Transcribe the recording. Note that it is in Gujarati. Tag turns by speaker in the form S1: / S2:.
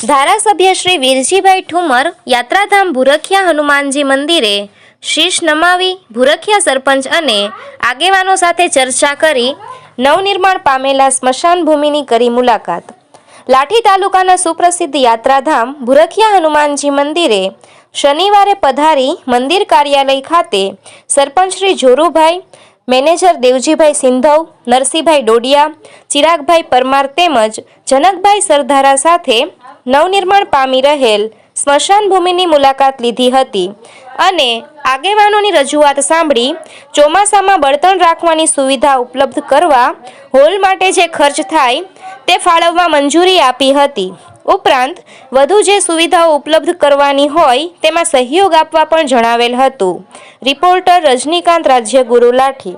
S1: ધારાસભ્ય શ્રી વીરજીભાઈ ઠુમર, યાત્રાધામ ભૂરખિયા હનુમાનજી મંદિરે શીશ નમાવી, ભૂરખિયા સરપંચ અને આગેવાનો સાથે ચર્ચા કરી, નવનિર્માણ પામેલા સ્મશાન ભૂમિની કરી મુલાકાત. લાઠી તાલુકાના સુપ્રસિદ્ધ યાત્રાધામ ભૂરખિયા હનુમાનજી મંદિરે શનિવારે પધારી મંદિર કાર્યાલય ખાતે સરપંચ શ્રી જોરુભાઈ, મેનેજર દેવજીભાઈ સિંધવ, નરસિંહભાઈ ડોડિયા, ચિરાગભાઈ પરમાર તેમજ જનકભાઈ સરધારા સાથે નવનિર્માણ પામી રહેલ સ્મશાન ભૂમિની મુલાકાત લીધી હતી. અને આગેવાનોની રજૂઆત સાંભળી ચોમાસામાં બળતણ રાખવાની સુવિધા ઉપલબ્ધ કરવા હોલ માટે જે ખર્ચ થાય તે ફાળવવા મંજૂરી આપી હતી. ઉપરાંત, વધુ જે સુવિધાઓ ઉપલબ્ધ કરવાની હોય તેમાં સહયોગ આપવા પણ જણાવેલ હતું. રિપોર્ટર રજનીકાંત રાજ્યગુરુ લાઠી.